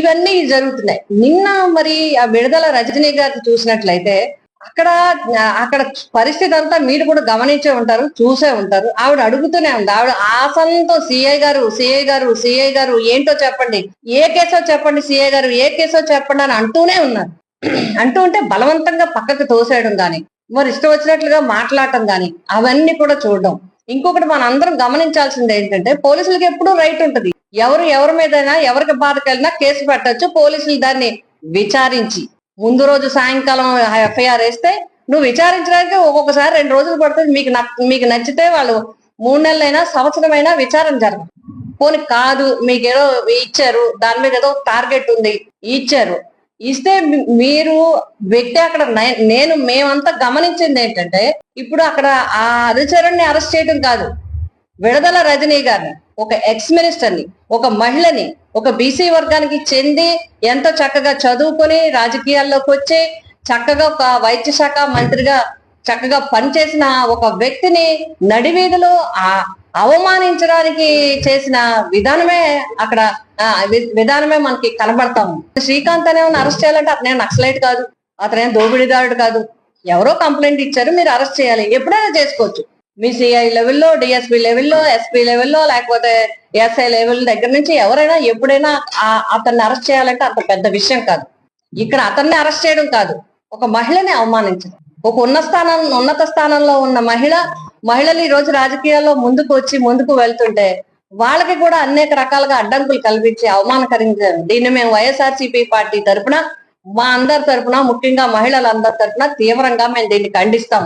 ఇవన్నీ జరుగుతున్నాయి. నిన్న మరి ఆ విడుదల రజనీ గారిని చూసినట్లయితే అక్కడ అక్కడ పరిస్థితి అంతా మీరు కూడా గమనించే ఉంటారు చూసే ఉంటారు. ఆవిడ అడుగుతూనే ఉంది. ఆవిడ ఆసంతో సిఐ గారు సిఐ గారు సిఐ గారు ఏంటో చెప్పండి. ఏ కేసో చెప్పండి సిఐ గారు ఏ కేసో చెప్పండి అని అంటూనే ఉన్నారు. అంటూ ఉంటే బలవంతంగా పక్కకు తోసేయడం గాని మరి ఇష్టం వచ్చినట్లుగా మాట్లాడటం గాని అవన్నీ కూడా చూడడం. ఇంకొకటి మనందరం గమనించాల్సింది ఏంటంటే పోలీసులకి ఎప్పుడూ రైట్ ఉంటది. ఎవరు ఎవరి మీదైనా ఎవరికి బాధకెళ్ళినా కేసు పెట్టచ్చు. పోలీసులు దాన్ని విచారించి ముందు రోజు సాయంకాలం ఎఫ్ఐఆర్ వేస్తే నువ్వు విచారించడానికి ఒక్కొక్కసారి రెండు రోజులు పడుతుంది. మీకు మీకు నచ్చితే వాళ్ళు మూడు నెలలైనా సంవత్సరమైనా విచారణ జరగదు. పోనీ కాదు మీకు ఏదో ఇచ్చారు దాని మీద ఏదో టార్గెట్ ఉంది ఇచ్చారు. ఇస్తే మీరు వ్యక్తి అక్కడ నేను మేమంతా గమనించింది ఏంటంటే ఇప్పుడు అక్కడ ఆ అధిచరుణ్ణి అరెస్ట్ చేయడం కాదు. విడుదల రజనీ గారిని ఒక ఎక్స్ మినిస్టర్ని ఒక మహిళని ఒక బీసీ వర్గానికి చెంది ఎంతో చక్కగా చదువుకొని రాజకీయాల్లోకి వచ్చి చక్కగా ఒక వైద్య శాఖ మంత్రిగా చక్కగా పనిచేసిన ఒక వ్యక్తిని నడివీధిలో ఆ అవమానించడానికి చేసిన విధానమే అక్కడ వి- విధానమే మనకి కనబడతాం శ్రీకాంత్ అనే అరెస్ట్ చేయాలంటే అతనే నక్సలైట్ కాదు అతనే దోపిడీదారుడు కాదు. ఎవరో కంప్లైంట్ ఇచ్చారు మీరు అరెస్ట్ చేయాలి. ఎప్పుడైనా చేసుకోవచ్చు. మీ సిఐ లెవెల్లో డిఎస్పి లెవెల్లో ఎస్పీ లెవెల్లో లేకపోతే ఎస్ఐ లెవెల్ దగ్గర నుంచి ఎవరైనా ఎప్పుడైనా అతన్ని అరెస్ట్ చేయాలంటే అంత పెద్ద విషయం కాదు. ఇక్కడ అతన్ని అరెస్ట్ చేయడం కాదు. ఒక మహిళని అవమానించడం. ఒక ఉన్న స్థానం ఉన్నత స్థానంలో ఉన్న మహిళ మహిళలు ఈ రోజు రాజకీయాల్లో ముందుకు వచ్చి ముందుకు వెళ్తుంటే వాళ్ళకి కూడా అనేక రకాలుగా అడ్డంకులు కల్పించి అవమానకరించారు. దీన్ని మేము వైఎస్ఆర్సీపీ పార్టీ తరఫున మా అందరి తరఫున ముఖ్యంగా మహిళలందరి తరపున తీవ్రంగా మేము దీన్ని ఖండిస్తాం.